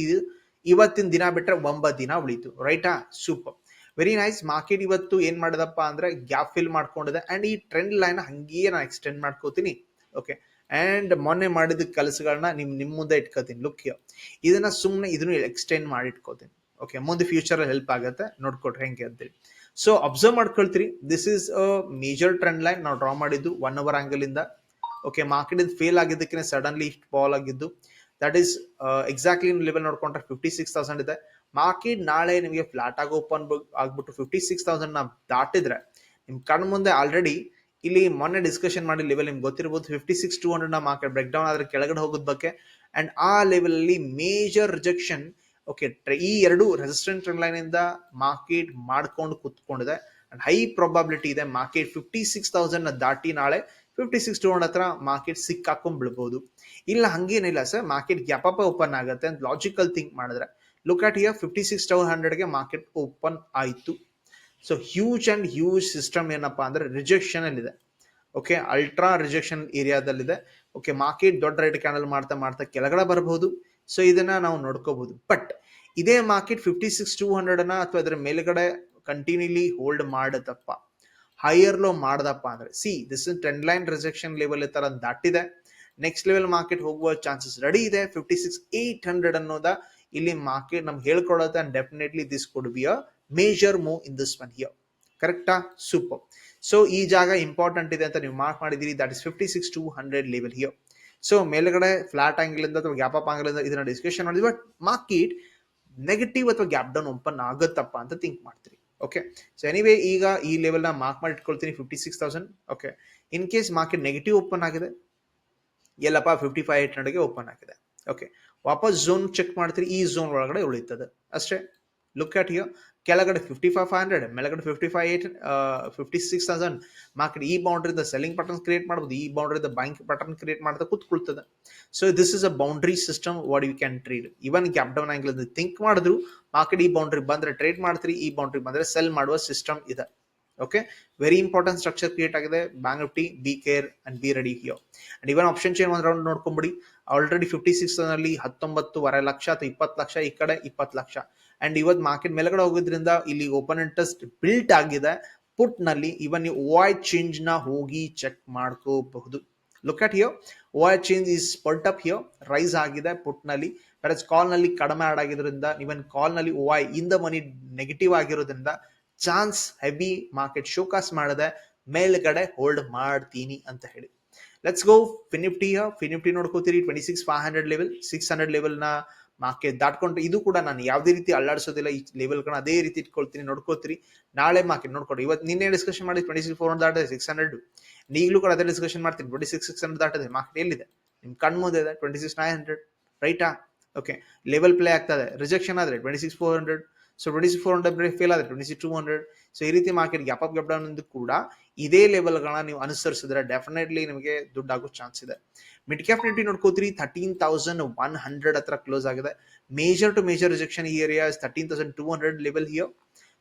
ಇವತ್ತಿನ ದಿನ ಬಿಟ್ಟರೆ ಒಂಬತ್ತು ದಿನ ಉಳಿತು. ರೈಟಾ ಸೂಪರ್ ವೆರಿ ನೈಸ್ ಮಾರ್ಕೆಟ್ ಇವತ್ತು ಏನ್ ಮಾಡಿದಪ್ಪ ಅಂದ್ರೆ ಗ್ಯಾಪ್ ಫಿಲ್ ಮಾಡ್ಕೊಂಡಿದೆ. ಅಂಡ್ ಈ ಟ್ರೆಂಡ್ ಲೈನ್ ಹಂಗೆಯೇ ನಾನು ಎಕ್ಸ್ಟೆಂಡ್ ಮಾಡ್ಕೋತೀನಿ. ಓಕೆ ಅಂಡ್ ಮೊನ್ನೆ ಮಾಡಿದ ಕೆಲಸಗಳನ್ನ ನಿಮ್ ನಿಮ್ ಮುಂದೆ ಇಟ್ಕೋತೀನಿ. ಲುಕ್ ಇದನ್ನ ಸುಮ್ಮನೆ ಇದನ್ನು ಎಕ್ಸ್ಟೆಂಡ್ ಮಾಡಿ ಇಟ್ಕೋತೀನಿ. ಓಕೆ ಮುಂದೆ ಫ್ಯೂಚರ್ ಅಲ್ಲಿ ಹೆಲ್ಪ್ ಆಗುತ್ತೆ. ನೋಡ್ಕೊಟ್ರೆ ಹೆಂಗೆ ಅಂತೇಳಿ so observe ಮಾಡ್ಕೊಳ್ತೀರಿ. This is a major trend line ನಾವು ಡ್ರಾ ಮಾಡಿದ್ದು ಒನ್ ಅವರ್ ಆಂಗಲ್ ಇಂದ. ಓಕೆ ಮಾರ್ಕೆಟ್ ಇದು ಫೇಲ್ ಆಗಿದ್ದಕ್ಕೆ ಸಡನ್ಲಿ ಇಷ್ಟು ಫಾಲ್ ಆಗಿದ್ದು. ದಟ್ ಈಸ್ ಎಕ್ಸಾಕ್ಟ್ಲಿ ಲೆವೆಲ್ ನೋಡ್ಕೊಂಡ್ರೆ ಫಿಫ್ಟಿ ಸಿಕ್ಸ್ ತೌಸಂಡ್ ಇದೆ. ಮಾರ್ಕೆಟ್ ನಾಳೆ ನಿಮಗೆ ಫ್ಲಾಟ್ ಆಗಿ ಓಪನ್ ಆಗ್ಬಿಟ್ಟು ಫಿಫ್ಟಿ ಸಿಕ್ಸ್ ತೌಸಂಡ್ ದಾಟಿದ್ರೆ, ನಿಮ್ ಕಣ್ ಮುಂದೆ ಆಲ್ರೆಡಿ ಇಲ್ಲಿ ಮೊನ್ನೆ ಡಿಸ್ಕಷನ್ ಮಾಡಿ ಲೆವೆಲ್ ನಿಮ್ಗೆ ಗೊತ್ತಿರಬಹುದು fifty six two hundred market break down ಆದ್ರೆ ಕೆಳಗಡೆ ಹೋಗೋದ್ ಬಗ್ಗೆ. ಅಂಡ್ ಆ ಲೆವೆಲ್ ಅಲ್ಲಿ ಮೇಜರ್ ರಿಜೆಕ್ಷನ್ ಓಕೆ ಈ ಎರಡು ರೆಸಿಸ್ಟೆಂಟ್ ಲೈನ್ ಇಂದ ಮಾರ್ಕೆಟ್ ಮಾಡ್ಕೊಂಡು ಕುತ್ಕೊಂಡಿದೆ. ಅಂಡ್ ಹೈ ಪ್ರೊಬಾಬಿಲಿಟಿ ಇದೆ ಮಾರ್ಕೆಟ್ ಫಿಫ್ಟಿ ಸಿಕ್ಸ್ ತೌಸಂಡ್ ದಾಟಿ ನಾಳೆ ಫಿಫ್ಟಿ ಸಿಕ್ಸ್ ಟೂ ಹಂಡ್ರೆಡ್ ಹತ್ರ ಮಾರ್ಕೆಟ್ ಸಿಕ್ಕಾಕೊಂಡ್ ಬಿಡ್ಬೋದು ಇಲ್ಲ, ಹಂಗೇನಿಲ್ಲ sir market gap up open ಆಗುತ್ತೆ ಅಂತ ಲಾಜಿಕಲ್ ಥಿಂಕ್ ಮಾಡಿದ್ರೆ. Look at here fifty six two ಹಂಡ್ರೆಡ್ಗೆ market open ಆಯಿತು. So huge and huge system ಏನಪ್ಪಾ ಅಂದ್ರೆ ರಿಜೆಕ್ಷನ್ ಅಲ್ಲಿ ಇದೆ ಓಕೆ ಅಲ್ಟ್ರಾ ರಿಜೆಕ್ಷನ್ ಏರಿಯಾದಲ್ಲಿದೆ ಓಕೆ ಮಾರ್ಕೆಟ್ ದೊಡ್ಡ ರೆಡ್ ಕ್ಯಾಂಡಲ್ ಮಾಡ್ತಾ ಮಾಡ್ತಾ ಕೆಳಗಡೆ ಬರಬಹುದು ಸೊ ಇದನ್ನ ನಾವು ನೋಡ್ಕೋಬಹುದು ಬಟ್ ಇದೇ market fifty six two hundred ಅನ್ನ ಅಥವಾ ಅದರ ಮೇಲ್ಗಡೆ ಕಂಟಿನ್ಯೂಲಿ ಹೋಲ್ಡ್ ಮಾಡದಪ್ಪ. ಹೈಯರ್ ಲೋ ಮಾಡದಪ್ಪ ಅಂದ್ರೆ see this is trend line rejection level ತರ ದಾಟಿದೆ. ನೆಕ್ಸ್ಟ್ ಲೆವೆಲ್ ಮಾರ್ಕೆಟ್ ಹೋಗುವ ಚಾನ್ಸಸ್ ರೆಡಿ ಇದೆ. ಫಿಫ್ಟಿ ಸಿಕ್ಸ್ ಏಟ್ ಹಂಡ್ರೆಡ್ ಅನ್ನೋದ ಇಲ್ಲಿ ಮಾರ್ಕೆಟ್ ನಮ್ಗೆ ಹೇಳ್ಕೊಡತ್ತೆ and definitely this could be a major move in this one here ಕರೆಕ್ಟಾ ಸೂಪರ್ ಸೊ ಈ ಜಾಗ ಇಂಪಾರ್ಟೆಂಟ್ ಇದೆ ಅಂತ ನೀವು mark ಮಾಡಿದೀರಿ that is fifty six two hundred level here so ಮೇಲ್ಗಡೆ ಫ್ಲಾಟ್ ಆಂಗಲ್ ಇಂದ ಅಥವಾ ಗ್ಯಾಪ್ ಅಪ್ ಆಂಗಲ್ ಇಂದ ಇದನ್ನ ಡಿಸ್ಕಷನ್ ಮಾಡಿದ್ವಿ. ಬಟ್ ಮಾರ್ಕೆಟ್ ನೆಗೆಟಿವ್ ಅಥವಾ ಗ್ಯಾಪ್ ಡೌನ್ ಓಪನ್ ಆಗುತ್ತಪ್ಪ ಅಂತ ಥಿಂಕ್ ಮಾಡ್ತೀರಿ. ಓಕೆ ಸೊ ಎನಿವೇ ಈಗ ಈ ಲೆವೆಲ್ನ ಮಾರ್ಕ್ ಮಾಡಿ ಇಟ್ಕೊಳ್ತೀನಿ. Fifty six thousand okay in case market negative open ಆಗಿದೆ, ಎಲ್ಲಪ್ಪ ಫಿಫ್ಟಿ ಫೈವ್ ಏಟ್ ಹಂಡ್ರೆಡ್ಗೆ ಓಪನ್ ಆಗಿದೆ. ಓಕೆ ವಾಪಸ್ ಝೋನ್ ಚೆಕ್ ಮಾಡ್ತೀರಿ, ಈ ಝೋನ್ ಒಳಗಡೆ ಉಳಿತದೆ. ಅಷ್ಟೇ. ಲುಕ್ ಅಟ್ ಹಿಯರ್ ಕೆಳಗಡೆ ಫಿಫ್ಟಿ ಫೈವ್ ಫೈವ್ ಹಂಡ್ರೆಡ್ ಮೇಲಗಡೆ fifty five eight fifty six thousand market ಈ ಬೌಂಡ್ರಿದ ಸೆಲ್ಲಿಂಗ್ ಪ್ಯಾಟರ್ನ್ ಕ್ರಿಯೇಟ್ ಮಾಡ್ಬೋದು, ಈ ಬೌಂಡ್ರಿದ ಬ್ಯಾಂಕ್ ಪ್ಯಾಟರ್ನ್ ಕ್ರಿಯೇಟ್ ಮಾಡ್ತಾ ಕೂತ್ಕೊಳ್ತದೆ. So this is a boundary system what you can trade even gap down angle think ಮಾಡಿದ್ರು ಮಾರ್ಕೆಟ್ ಈ ಬೌಂಡ್ರಿ ಬಂದ್ರೆ ಟ್ರೇಡ್ ಮಾಡ್ತೀರಿ, ಈ ಬೌಂಡ್ರಿ ಬಂದ್ರೆ ಸೆಲ್ ಮಾಡುವ ಸಿಸ್ಟಮ್ ಇದೆ. Okay very important structure create ಆಗಿದೆ. Bank Nifty be care and be ready here and even option chain ಒಂದು ರೌಂಡ್ ನೋಡ್ಕೊಂಬಿಡಿ. ಆಲ್ರೆಡಿ ಫಿಫ್ಟಿ ಸಿಕ್ಸ್ ಅಲ್ಲಿ ಹತ್ತೊಂಬತ್ತುವರೆ ಲಕ್ಷ ಅಥವಾ ಇಪ್ಪತ್ತು ಲಕ್ಷ, ಈ ಕಡೆ ಇಪ್ಪತ್ತು ಲಕ್ಷ. ಅಂಡ್ ಇವತ್ತು ಮಾರ್ಕೆಟ್ ಮೇಲ್ಗಡೆ ಹೋಗೋದ್ರಿಂದ ಇಲ್ಲಿ ಓಪನ್ ಇಂಟ್ರೆಸ್ಟ್ ಬಿಲ್ಟ್ ಆಗಿದೆ. ಪುಟ್ನಲ್ಲಿ ಇವನ್ ನೀವು ವಾಯ್ ಚೇಂಜ್ನ ಹೋಗಿ ಚೆಕ್ ಮಾಡ್ಕೋಬಹುದು. Look at here why change is built up here rise ಆಗಿದೆ ಪುಟ್ನಲ್ಲಿ ಕಾಲ್ನಲ್ಲಿ ಕಡಿಮೆ ಆಡ್ ಆಗಿದ್ರಿಂದ even ಕಾಲ್ನಲ್ಲಿ why in the money negative ಆಗಿರೋದ್ರಿಂದ ಚಾನ್ಸ್ ಹೆವಿ ಮಾರ್ಕೆಟ್ ಶೋಕಾಸ್ ಮಾಡದೆ. ಮೇಲ್ಗಡೆ ಹೋಲ್ಡ್ ಮಾಡ್ತೀನಿ ಅಂತ ಹೇಳಿ. Let's go FinNifty FinNifty ನೋಡ್ಕೋತೀರಿ twenty six five hundred level six hundred ಲೆವೆಲ್ನ market ದಾಟ್ಕೊಂಡು ಇದು ಕೂಡ ನಾನು ಯಾವುದೇ ರೀತಿ ಅಲ್ಲಾಡಿಸೋದಿಲ್ಲ. ಈ ಲೆವೆಲ್ಗಳನ್ನ ಅದೇ ರೀತಿ ಇಟ್ಕೊಳ್ತೀನಿ ನೋಡ್ಕೋತೀರಿ ನಾಳೆ ಮಾರ್ಕೆಟ್ ನೋಡ್ಕೊಡಿ ಇವತ್ತು ನಿನ್ನೆ ಡಿಸ್ಕಷನ್ ಮಾಡಿ ಟ್ವೆಂಟಿ ಸಿಕ್ಸ್ ಫೋರ್ ಹಂಡ್ರೆಡ್ ದಾಟಿದೆ ಸಿಕ್ಸ್ ಹಂಡ್ರೆಡ್ ಈಗಲೂ ಕೂಡ ಅದೇ ಡಿಸ್ಕಷನ್ ಮಾಡ್ತೀನಿ. ಟ್ವೆಂಟಿ ಸಿಕ್ಸ್ ಸಿಕ್ಸ್ ಹಂಡ್ರೆಡ್ ದಾಟಿದೆ ಮಾರ್ಕೆಟ್ ಎಲ್ಲಿದೆ? ನಿಮ್ಮ ಕಣ್ ಮುಂದೆ ಇದೆ. ಟ್ವೆಂಟಿ ಸಿಕ್ಸ್ ನೈನ್ ಹಂಡ್ರೆಡ್ ರೈಟಾ ಓಕೆ ಲೆವೆಲ್ ಪ್ಲೇ ಆಗ್ತದೆ ರಿಜೆಕ್ಷನ್ ಆದರೆ twenty six four hundred so twenty four hundred fail ಆದರೆ ಟ್ವೆಂಟಿ ಟೂ ಹಂಡ್ರೆಡ್ ಸೊ ಈ ರೀತಿ market gap up gap down ಕೂಡ ಇದೇ ಲೆವೆಲ್ಗಳನ್ನ ನೀವು ಅನುಸರಿಸಿದ್ರೆ ಡೆಫಿನೆಟ್ಲಿ ನಿಮಗೆ ದುಡ್ಡಾಗೋ ಚಾನ್ಸ್ ಇದೆ. ಮಿಡ್ ಕ್ಯಾಪ್ ನಿಫ್ಟಿ ನೋಡ್ಕೋತೀರಿ ತರ್ಟೀನ್ ತೌಸಂಡ್ ಒನ್ ಹಂಡ್ರೆಡ್ ಹತ್ರ ಕ್ಲೋಸ್ ಆಗಿದೆ. ಮೇಜರ್ ಟು ಮೇಜರ್ ರಿಜೆಕ್ಷನ್ ಈ area thirteen thousand two hundred level here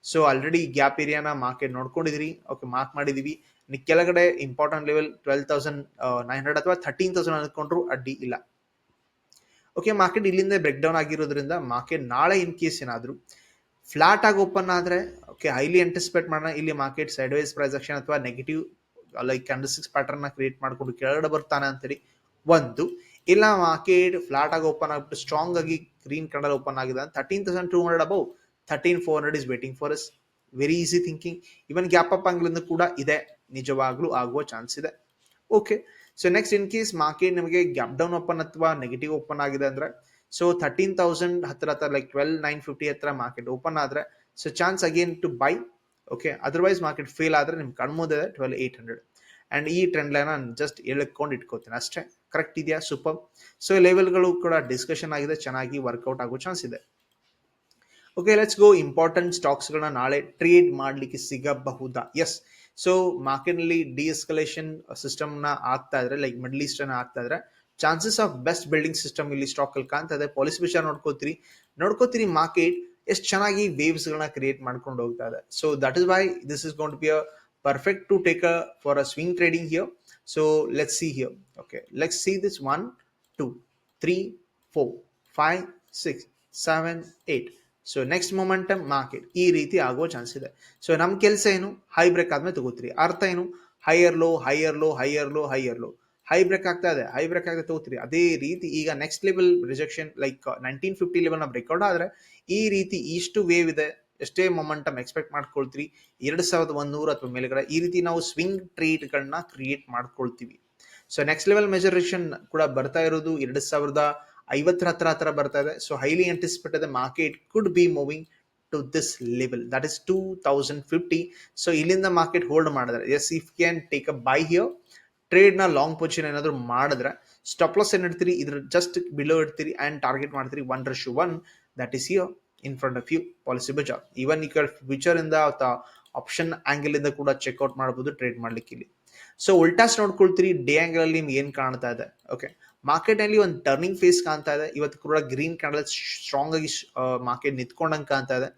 so already gap ಏರಿಯಾನ market ನೋಡ್ಕೊಂಡಿದ್ರಿ. ಓಕೆ ಮಾರ್ಕ್ ಮಾಡಿದೀವಿ. ಕೆಳಗಡೆ important level twelve thousand nine hundred ಅಥವಾ ಥರ್ಟೀನ್ ತೌಸಂಡ್ ಅನ್ಕೊಂಡ್ರು ಅಡ್ಡಿ ಇಲ್ಲ. ಓಕೆ ಮಾರ್ಕೆಟ್ ಇಲ್ಲಿಂದ ಬ್ರೇಕ್ ಡೌನ್ ಆಗಿರೋದ್ರಿಂದ ಮಾರ್ಕೆಟ್ ನಾಳೆ ಇನ್ ಕೇಸ್ ಏನಾದ್ರು ಫ್ಲಾಟ್ ಆಗಿ ಓಪನ್ ಆದ್ರೆ ಓಕೆ ಹೈಲಿ ಅಂಟಿಸಿಪೇಟ್ ಮಾಡೋಣ. ಇಲ್ಲಿ ಮಾರ್ಕೆಟ್ ಸೈಡ್ ವೈಸ್ ಪ್ರೈಸೆಕ್ಷನ್ ಅಥವಾ negative like six pattern create ಮಾಡ್ಕೊಂಡು ಕೆಳಗಡೆ ಬರ್ತಾನೆ ಅಂತೇಳಿ ಒಂದು. ಇಲ್ಲ ಮಾರ್ಕೆಟ್ ಫ್ಲಾಟ್ ಆಗಿ ಓಪನ್ ಆಗ್ಬಿಟ್ಟು ಸ್ಟ್ರಾಂಗ್ ಆಗಿ ಗ್ರೀನ್ ಕಲರ್ ಓಪನ್ ಆಗಿದೆ thirteen thousand two hundred above thirteen four hundred is waiting for as very easy thinking even gap up ಅಂಗ್ಲಿಂದ ಕೂಡ ಇದೆ. ನಿಜವಾಗ್ಲೂ ಆಗುವ ಚಾನ್ಸ್ ಇದೆ. Okay so next in case market ನಿಮಗೆ ಗ್ಯಾಪ್ ಡೌನ್ ಓಪನ್ ಅಥವಾ ನೆಗೆಟಿವ್ ಓಪನ್ ಆಗಿದೆ ಅಂದ್ರೆ ಸೊ ಥರ್ಟೀನ್ ತೌಸಂಡ್ ಹತ್ರ ಹತ್ರ ಲೈಕ್ ಟ್ವೆಲ್ ನೈನ್ ಫಿಫ್ಟಿ ಹತ್ರ ಮಾರ್ಕೆಟ್ ಓಪನ್ ಆದ್ರೆ so chance again to buy okay otherwise market fail ಆದ್ರೆ ನಿಮ್ಗೆ ಕಣ್ಮುದೆ ಟ್ವೆಲ್ ಏಯ್ಟ್ ಹಂಡ್ರೆಡ್ ಅಂಡ್ ಈ ಟ್ರೆಂಡ್ ಲೈನ್ ನಾನು ಜಸ್ಟ್ ಎಳ್ಕೊಂಡು ಇಟ್ಕೋತೀನಿ. ಅಷ್ಟೇ ಕರೆಕ್ಟ್ ಇದೆಯಾ? ಸೂಪರ್ ಸೊ ಲೆವೆಲ್ಗಳು ಕೂಡ ಡಿಸ್ಕಷನ್ ಆಗಿದೆ, ಚೆನ್ನಾಗಿ ವರ್ಕೌಟ್ ಆಗೋ ಚಾನ್ಸ್ ಇದೆ. ಓಕೆ ಲೆಟ್ಸ್ ಗೋ ಇಂಪಾರ್ಟೆಂಟ್ ಸ್ಟಾಕ್ಸ್ಗಳನ್ನ ನಾಳೆ ಟ್ರೇಡ್ ಮಾಡಲಿಕ್ಕೆ ಸಿಗಬಹುದಾ? ಎಸ್ ಸೊ ಮಾರ್ಕೆಟ್ನಲ್ಲಿ ಡಿಎಸ್ಕಲೇಷನ್ ಸಿಸ್ಟಮ್ನ ಆಗ್ತಾ ಇದ್ರೆ ಲೈಕ್ ಮಿಡ್ಲ್ ಈಸ್ಟ್ ಆಗ್ತಾ ಇದ್ರೆ chances of best building system ಇಲ್ಲಿ ಸ್ಟಾಕ್ ಅಲ್ಲಿ ಕಾಣ್ತಾ ಇದೆ ಪಾಲಿಸಿ ವಿಷಯ ನೋಡ್ಕೋತೀರಿ. ನೋಡ್ಕೋತೀರಿ ಮಾರ್ಕೆಟ್ ಎಷ್ಟು ಚೆನ್ನಾಗಿ ವೇವ್ಸ್ ಗಳನ್ನ ಕ್ರಿಯೇಟ್ ಮಾಡ್ಕೊಂಡು ಹೋಗ್ತಾ ಇದೆ. So that is why this is gonna be a perfect to take a for a swing trading here so let's see here okay let's see this one two three four five six seven eight so next momentum market ಈ ರೀತಿ ಆಗೋ ಚಾನ್ಸ್ ಇದೆ. ಸೊ ನಮ್ಮ ಕೆಲಸ ಏನು? ಹೈ ಬ್ರೇಕ್ ಆದ್ಮೇಲೆ ತಗೋತೀರಿ. ಅರ್ಥ ಏನು? Higher low higher low higher low higher low high break ಆಗ್ತಾ ಇದೆ. ಹೈ ಬ್ರೇಕ್ ಆಗದೆ ತಗೋತೀರಿ. ಅದೇ ರೀತಿ ಈಗ next level rejection like nineteen fifty level record ಆದ್ರೆ ಈ ರೀತಿ ಇಷ್ಟು ವೇವ್ ಇದೆ. ಎಷ್ಟೇ ಮೊಮೆಂಟಮ್ ಎಕ್ಸ್ಪೆಕ್ಟ್ ಮಾಡ್ಕೊಳ್ತೀರಿ. ಎರಡ್ ಸಾವಿರದ ಒಂದೂರ ಅಥವಾ ಮೇಲ್ಗಡೆ ಈ ರೀತಿ ನಾವು ಸ್ವಿಂಗ್ ಟ್ರೇಡ್ಗಳನ್ನ ಕ್ರಿಯೇಟ್ ಮಾಡ್ಕೊಳ್ತೀವಿ. ಸೊ ನೆಕ್ಸ್ಟ್ ಲೆವೆಲ್ ಮೆಜರೇಷನ್ ಕೂಡ ಬರ್ತಾ ಇರೋದು ಎರಡು ಸಾವಿರದ ಐವತ್ತರ ಹತ್ರ ಹತ್ರ ಬರ್ತಾ ಇದೆ. So highly anticipated market could be moving to this level that is two thousand fifty so ಇಲ್ಲಿಂದ ಮಾರ್ಕೆಟ್ ಹೋಲ್ಡ್ ಮಾಡಿದ್ರೆ as if can take a buy here ಟ್ರೇಡ್ನ long position ಏನಾದ್ರು ಮಾಡಿದ್ರೆ ಸ್ಟಾಪ್ ಲಾಸ್ ಏನ್ ಇಡ್ತೀರಿ? ಇದ್ರ ಜಸ್ಟ್ ಬಿಲೋ ಇಡ್ತೀರಿ ಅಂಡ್ ಟಾರ್ಗೆಟ್ ಮಾಡ್ತೀರಿ one rush one that is your in front of you Policybazaar even ಈ ಕಡೆ ಫ್ಯೂಚರ್ ಇಂದ ಆಪ್ಷನ್ ಆಂಗಲ್ ಇಂದ ಕೂಡ ಚೆಕ್ಔಟ್ ಮಾಡಬಹುದು ಟ್ರೇಡ್ ಮಾಡ್ಲಿಕ್ಕೆ ಇಲ್ಲಿ. ಸೊ ಉಲ್ಟಾಸ್ ನೋಡ್ಕೊಳ್ತೀರಿ ಡೇ ಆಂಗಲ್ ಅಲ್ಲಿ ನಿಮ್ಗೆ ಏನ್ ಕಾಣ್ತಾ ಇದೆ? ಓಕೆ ಮಾರ್ಕೆಟ್ ಅಲ್ಲಿ ಒಂದು ಟರ್ನಿಂಗ್ ಫೇಸ್ ಕಾಣ್ತಾ ಇದೆ. ಇವತ್ತು ಕೂಡ ಗ್ರೀನ್ ಕ್ಯಾಂಡಲ್ ಸ್ಟ್ರಾಂಗ್ ಆಗಿ ಮಾರ್ಕೆಟ್ ನಿಂತ್ಕೊಂಡಂಗೆ ಕಾಣ್ತಾ ಇದೆ.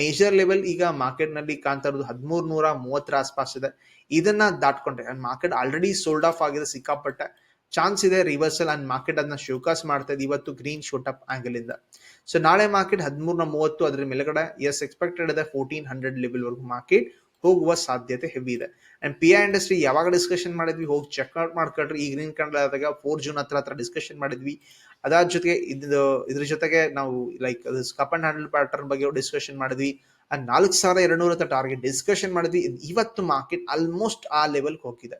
ಮೇಜರ್ ಲೆವೆಲ್ ಈಗ ಮಾರ್ಕೆಟ್ನಲ್ಲಿ ಕಾಣ್ತಾ ಇರೋದು ಹದಿಮೂರು ನೂರ ಮೂವತ್ತರ ಆಸ್ಪಾಸ್ ಇದೆ. ಇದನ್ನ ದಾಟ್ಕೊಂಡ್ರೆ ಮಾರ್ಕೆಟ್ ಆಲ್ರೆಡಿ ಸೋಲ್ಡ್ ಆಫ್ ಆಗಿದೆ ಸಿಕ್ಕಾಪಟ್ಟೆ ಚಾನ್ಸ್ ಇದೆ ರಿವರ್ಸಲ್ ಅಂಡ್ ಮಾರ್ಕೆಟ್ ಅದನ್ನ ಶೋಕಾಸ್ ಮಾಡ್ತಾ ಇದೆ ಇವತ್ತು ಗ್ರೀನ್ ಶೂಟ್ ಅಪ್ ಆಂಗಲ್ ಇಂದ. ಸೊ ನಾಳೆ ಮಾರ್ಕೆಟ್ ಹದಿಮೂರ್ನ ಮೂವತ್ತು ಅದ್ರ ಮೇಲ್ಗಡೆ ಎಸ್ ಎಕ್ಸ್ಪೆಕ್ಟೆಡ್ ಇದೆ ಫೋರ್ಟೀನ್ ಹಂಡ್ರೆಡ್ ಲೆವೆಲ್ ವರೆಗೂ ಮಾರ್ಕೆಟ್ ಹೋಗುವ ಸಾಧ್ಯತೆ ಹೆವಿ ಇದೆ. ಅಂಡ್ ಪಿ ಐ ಇಂಡಸ್ಟ್ರಿ ಯಾವಾಗ ಡಿಸ್ಕಷನ್ ಮಾಡಿದ್ವಿ, ಹೋಗಿ ಚೆಕ್ ಔಟ್ ಮಾಡ್ಕೊಳ್ರಿ ಈ ಗ್ರೀನ್ ಕ್ಯಾಂಡಲ್ ಆದಾಗ ಫೋರ್ ಜೂನ್ ಹತ್ರ ಹತ್ರ ಡಿಸ್ಕಷನ್ ಮಾಡಿದ್ವಿ. ಅದಾದ ಜೊತೆಗೆ ಇದು, ಇದ್ರ ಜೊತೆಗೆ ನಾವು ಲೈಕ್ ಅದು ಸ್ಕಪ್ ಅಂಡ್ ಹ್ಯಾಂಡಲ್ ಪ್ಯಾಟರ್ನ್ ಬಗ್ಗೆ ಡಿಸ್ಕಷನ್ ಮಾಡಿದ್ವಿ. ಅಂಡ್ ನಾಲ್ಕು ಸಾವಿರ ಎರಡು ನೂರ ಟಾರ್ಗೆಟ್ ಡಿಸ್ಕಷನ್ ಮಾಡಿದ್ವಿ. ಇವತ್ತು ಮಾರ್ಕೆಟ್ ಆಲ್ಮೋಸ್ಟ್ ಆ ಲೆವೆಲ್ಗೆ ಹೋಗಿದೆ.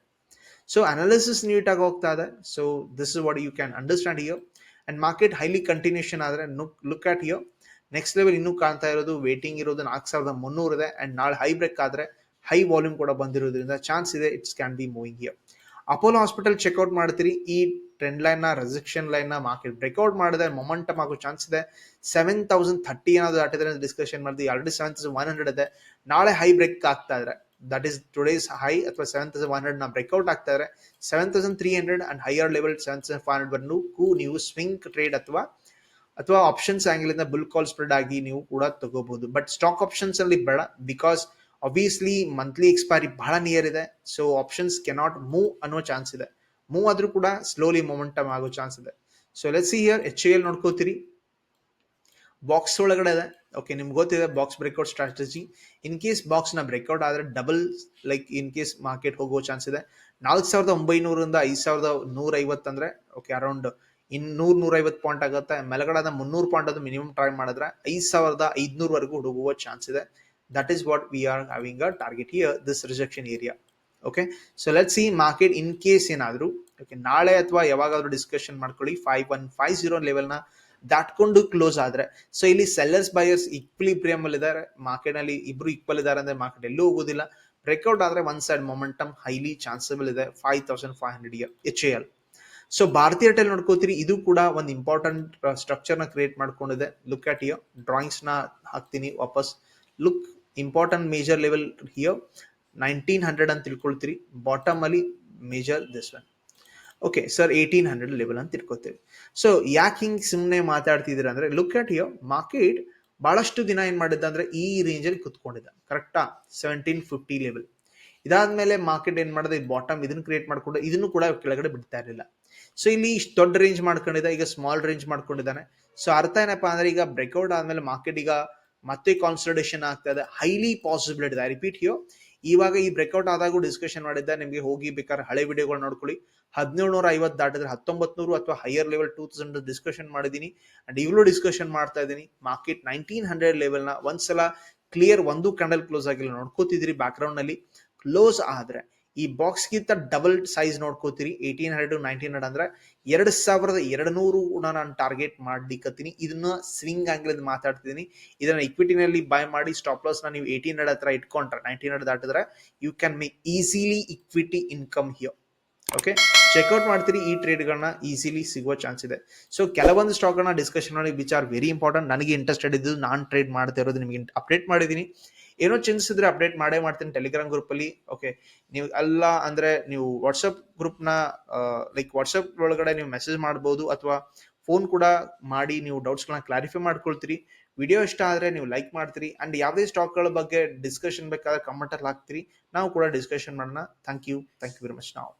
ಸೊ ಅನಾಲಿಸಿಸ್ ನೀಟಾಗಿ ಹೋಗ್ತಾ ಇದೆ. So this is what you can understand here and market highly continuation ಆದರೆ look at here next level ಇನ್ನೂ ಕಾಣ್ತಾ ಇರೋದು ವೇಟಿಂಗ್ ಇರೋದು ನಾಲ್ಕು ಸಾವಿರದ ಮುನ್ನೂರು ಇದೆ. ಅಂಡ್ ನಾಳೆ ಹೈ ಬ್ರೇಕ್ ಆದ್ರೆ ಹೈ ವಾಲ್ಯೂಮ್ ಕೂಡ ಬಂದಿರೋದ್ರಿಂದ ಚಾನ್ಸ್ ಇದೆ it's can be moving here Apollo hospital checkout ಮಾಡ್ತೀರಿ. ಈ ಟ್ರೆಂಡ್ ಲೈನ್ನ ಲೈನ್ನ ಮಾರ್ಕೆಟ್ ಬ್ರೇಕ್ಔಟ್ ಮಾಡಿದೆ ಮೊಮೆಂಟಮ್ ಆಗೋ ಚಾನ್ಸ್ ಇದೆ. ಸೆವೆನ್ ತೌಸಂಡ್ ಥರ್ಟಿ ಏನಾದ್ರು ದಾಟಿದ್ರೆ ಡಿಸ್ಕಷನ್ ಮಾಡಿದ್ವಿ already seven thousand one hundred ಇದೆ. ನಾಳೆ ಹೈ ಬ್ರೇಕ್ ಆಗ್ತಾ ಇದ್ರೆ ದಟ್ ಈಸ್ ಟುಡೇಸ್ ಹೈ ಅಥವಾ ಸೆವೆನ್ ತೌಸಂಡ್ ಒನ್ ಹಂಡ್ರೆಡ್ನ ಬ್ರೇಕ್ಔಟ್ ಆಗ್ತಾ ಇದ್ರೆ seven thousand three hundred and higher level seven thousand five hundred ಬಂದು ನೀವು ಸ್ವಿಂಗ್ ಟ್ರೇಡ್ ಅಥವಾ ಅಥವಾ ಆಪ್ಷನ್ಸ್ ಆಂಗಲ್ ಇಂದ ಬುಲ್ ಕಾಲ್ ಸ್ಪ್ರೆಡ್ ಆಗಿ ನೀವು ಕೂಡ ತಗೋಬಹುದು ಬಟ್ ಸ್ಟಾಕ್ ಆಪ್ಷನ್ಸ್ ಅಲ್ಲಿ ಬೇಡ ಬಿಕಾಸ್ ಅಬ್ವಿಯಸ್ಲಿ ಮಂತ್ಲಿ ಎಕ್ಸ್ಪೈರಿ ಬಹಳ ನಿಯರ್ ಇದೆ. ಸೊ ಆಪ್ಷನ್ಸ್ ಕೆನಾಟ್ ಮೂವ್ ಅನ್ನೋ ಚಾನ್ಸ್ ಇದೆ. ಮೂವ್ ಆದ್ರೂ ಕೂಡ ಸ್ಲೋಲಿ ಮೊಮೆಂಟಮ್ ಆಗೋ ಚಾನ್ಸ್ ಇದೆ. So let's here H L ನೋಡ್ಕೋತೀರಿ. Box ಒಳಗಡೆ ಇದೆ. ಓಕೆ ನಿಮ್ಗೆ ಗೊತ್ತಿದೆ box breakout strategy in case ಬಾಕ್ಸ್ನ breakout ಆದ್ರೆ double like in case market ಹೋಗೋ ಚಾನ್ಸ್ ಇದೆ. ನಾಲ್ಕು ಸಾವಿರದ ಒಂಬೈನೂರಿಂದ ಐದು ಸಾವಿರದ ನೂರ ಐವತ್ತಂದ್ರೆ ಓಕೆ ಅರೌಂಡ್ ಇನ್ ನೂರ್ ನೂರ ಐವತ್ತು ಪಾಯಿಂಟ್ ಆಗುತ್ತೆ. ಮೇಲ್ಗಡೆ ಮುನ್ನೂರು ಪಾಯಿಂಟ್ ಅದು ಮಿನಿಮಮ್ ಟ್ರೈ ಮಾಡಿದ್ರೆ ಐದು ಸಾವಿರದ ಐದುನೂರವರೆಗೂ ಹುಡುಗುವ ಚಾನ್ಸ್ ಇದೆ. That is what we are having a target here this rejection area okay so let see market in case ಏನಾದರೂ. ಓಕೆ ನಾಳೆ ಅಥವಾ ಯಾವಾಗಾದ್ರೂ ಡಿಸ್ಕಷನ್ ಮಾಡ್ಕೊಳ್ಳಿ. ಫೈವ್ ಒನ್ ಫೈವ್ ಜೀರೋ ಲೆವೆಲ್ನ ದಾಟ್ಕೊಂಡು ಕ್ಲೋಸ್ ಆದರೆ. ಸೊ ಇಲ್ಲಿ ಸೆಲ್ಲರ್ಸ್ ಬೈಯರ್ಸ್ ಈಕ್ವಿಲಿಬ್ರಿಯಮ್ ಅಲ್ಲಿ ಇದ್ದಾರೆ. ಮಾರ್ಕೆಟಲ್ಲಿ ಇಬ್ರು ಈಕ್ವಲ್ ಇದ್ದಾರೆ ಅಂದ್ರೆ ಮಾರ್ಕೆಟ್ ಎಲ್ಲೂ ಹೋಗೋದಿಲ್ಲ. ಬ್ರೇಕ್ಔಟ್ ಆದರೆ one side momentum highly chanceable ಇದೆ. Five thousand five hundred here H L so ಭಾರತೀಯ ಟೆಲ್ ನೋಡ್ಕೋತೀರಿ. ಇದು ಕೂಡ ಒಂದು ಇಂಪಾರ್ಟೆಂಟ್ ಸ್ಟ್ರಕ್ಚರ್ನ ಕ್ರಿಯೇಟ್ ಮಾಡ್ಕೊಂಡಿದೆ. ಲುಕ್ ಅಟ್ ಇಯರ್ ಡ್ರಾಯಿಂಗ್ಸ್ನ ಹಾಕ್ತೀನಿ ವಾಪಸ್. Look important major level here nineteen hundred ಅಂತ ತಿಳ್ಕೊಳ್ತೀರಿ. ಬಾಟಮ್ ಅಲ್ಲಿ major this one okay sir eighteen hundred level ಅಂತ ತಿಳ್ಕೊತೀವಿ ಸೊ ಯಾಕೆ ಹಿಂಗೆ ಸುಮ್ಮನೆ ಮಾತಾಡ್ತಿದ್ದೀರ ಅಂದ್ರೆ ಲುಕ್ ಅಟ್ ಯೋ ಮಾರ್ಕೆಟ್ ಬಹಳಷ್ಟು ದಿನ ಏನ್ ಮಾಡಿದ್ದ ಅಂದ್ರೆ, ಈ ರೇಂಜ್ ಅಲ್ಲಿ ಕುತ್ಕೊಂಡಿದ್ದ. ಕರೆಕ್ಟಾ ಸೆವೆಂಟೀನ್ ಫಿಫ್ಟಿ ಲೆವೆಲ್ ಇದಾದ್ಮೇಲೆ ಮಾರ್ಕೆಟ್ ಏನ್ ಮಾಡಿದೆ ಬಾಟಮ್ ಇದನ್ನ ಕ್ರಿಯೇಟ್ ಮಾಡ್ಕೊಂಡು, ಇದನ್ನು ಕೂಡ ಕೆಳಗಡೆ ಬಿಡ್ತಾ ಇರಲಿಲ್ಲ. ಸೊ ಇಲ್ಲಿ ಇಷ್ಟು ದೊಡ್ಡ ರೇಂಜ್ ಮಾಡ್ಕೊಂಡಿದ್ದ, ಈಗ ಸ್ಮಾಲ್ ರೇಂಜ್ ಮಾಡ್ಕೊಂಡಿದ್ದಾನೆ. ಸೊ ಅರ್ಥ ಏನಪ್ಪಾ ಅಂದ್ರೆ, ಈಗ ಬ್ರೇಕ್ಔಟ್ ಆದ್ಮೇಲೆ ಮಾರ್ಕೆಟ್ ಈಗ ಮತ್ತೆ ಕಾನ್ಸಲ್ಟೇಷನ್ ಆಗ್ತಾ ಇದೆ. ಹೈಲಿ ಪಾಸಿಬಿಲಿಟಿ ಇದೆ. ರಿಪೀಟ್ ಯು ಇವಾಗ ಈ ಬ್ರೇಕ್ಔಟ್ ಆದಾಗೂ ಡಿಸ್ಕಷನ್ ಮಾಡಿದ್ದೆ. ನಿಮಗೆ ಹೋಗಿ ಬೇಕಾದ್ರೆ ಹಳೆ ವಿಡಿಯೋಗಳು ನೋಡ್ಕೊಳ್ಳಿ. ಹದಿನೇಳು ನೂರ ಐವತ್ತು ದಾಟಿದ್ರೆ ಹತ್ತೊಂಬತ್ತು ನೂರು ಅಥವಾ higher level two thousand discussion ಮಾಡಿದ್ದೀನಿ. ಅಂಡ್ ಈಗಲೂ ಡಿಸ್ಕಷನ್ ಮಾಡ್ತಾ ಇದ್ದೀನಿ. ಮಾರ್ಕೆಟ್ ನೈನ್ಟೀನ್ ಹಂಡ್ರೆಡ್ ಲೆವೆಲ್ನ ಒಂದ್ಸಲ ಕ್ಲಿಯರ್ ಒಂದು ಕ್ಯಾಂಡಲ್ ಕ್ಲೋಸ್ ಆಗಿಲ್ಲ. ನೋಡ್ಕೋತಿದ್ರಿ ಬ್ಯಾಕ್ ಗ್ರೌಂಡ್ನಲ್ಲಿ. ಕ್ಲೋಸ್ ಆದ್ರೆ ಈ ಬಾಕ್ಸ್ ಗಿಂತ ಡಬಲ್ ಸೈಜ್ ನೋಡ್ಕೋತೀರಿ ಏಯ್ಟೀನ್ ಹಂಡ್ರೆಡ್ ನೈನ್ಟೀನ್ ಹಂಡ್ರೆಡ್ ಅಂದ್ರೆ ಎರಡ್ ಸಾವಿರದ ಎರಡು ನೂರು ನಾನು ಟಾರ್ಗೆಟ್ ಮಾಡ್ಲಿಕ್ಕತ್ತೀನಿ ಇದನ್ನ ಸ್ವಿಂಗ್ ಆಂಗಲ್ ಮಾತಾಡ್ತಿದ್ದೀನಿ. ಇದನ್ನ ಇಕ್ವಿಟಿನಲ್ಲಿ ಬೈ ಮಾಡಿ ಸ್ಟಾಪ್ ಲಾಸ್ ನೀವು ಏಯ್ಟೀನ್ ಹಂಡ್ರೆಡ್ ಹತ್ರ ಇಟ್ಕೊಂಡ್ರೆ nineteen hundred ದಾಟಿದ್ರೆ you can make easily equity income here okay check out ಮಾಡ್ತೀರಿ, ಈ ಟ್ರೇಡ್ಗಳನ್ನ ಈಸಿಲಿ ಸಿಗುವ ಚಾನ್ಸ್ ಇದೆ. ಸೊ ಕೆಲವೊಂದು ಸ್ಟಾಕ್ಗಳನ್ನ ಡಿಸ್ಕಷನ್ ಮಾಡಿ ವಿಚ್ ಆರ್ ವೆರಿ ಇಂಪಾರ್ಟೆಂಟ್ ನನಗೆ ಇಂಟ್ರೆಸ್ಟೆಡ್ ಇದ್ದು ನಾನು ಟ್ರೇಡ್ ಮಾಡ್ತಾ ಇರೋದು ನಿಮಗೆ ಅಪ್ಡೇಟ್ ಮಾಡಿದ್ದೀನಿ. ಏನೋ ಚಿಂತಿಸಿದ್ರೆ ಅಪ್ಡೇಟ್ ಮಾಡೇ ಮಾಡ್ತೀನಿ ಟೆಲಿಗ್ರಾಮ್ ಗ್ರೂಪ್ ಅಲ್ಲಿ ಓಕೆ ನೀವು ಅಲ್ಲ ಅಂದ್ರೆ ನೀವು ವಾಟ್ಸಪ್ ಗ್ರೂಪ್ನ ಲೈಕ್ ವಾಟ್ಸಪ್ ಒಳಗಡೆ ನೀವು ಮೆಸೇಜ್ ಮಾಡಬಹುದು ಅಥವಾ ಫೋನ್ ಕೂಡ ಮಾಡಿ ನೀವು ಡೌಟ್ಸ್ ಗಳನ್ನ ಕ್ಲಾರಿಫೈ ಮಾಡ್ಕೊಳ್ತೀರಿ. ವಿಡಿಯೋ ಇಷ್ಟ ಆದ್ರೆ ನೀವು ಲೈಕ್ ಮಾಡ್ತೀರಿ. ಅಂಡ್ ಯಾವುದೇ ಸ್ಟಾಕ್ಗಳ ಬಗ್ಗೆ ಡಿಸ್ಕಷನ್ ಬೇಕಾದ್ರೆ ಕಮೆಂಟ್ ಅಲ್ಲಿ ಹಾಕ್ತೀರಿ. ನಾವು ಕೂಡ ಡಿಸ್ಕಷನ್ ಮಾಡೋಣ. Thank you thank you very much ನಾವು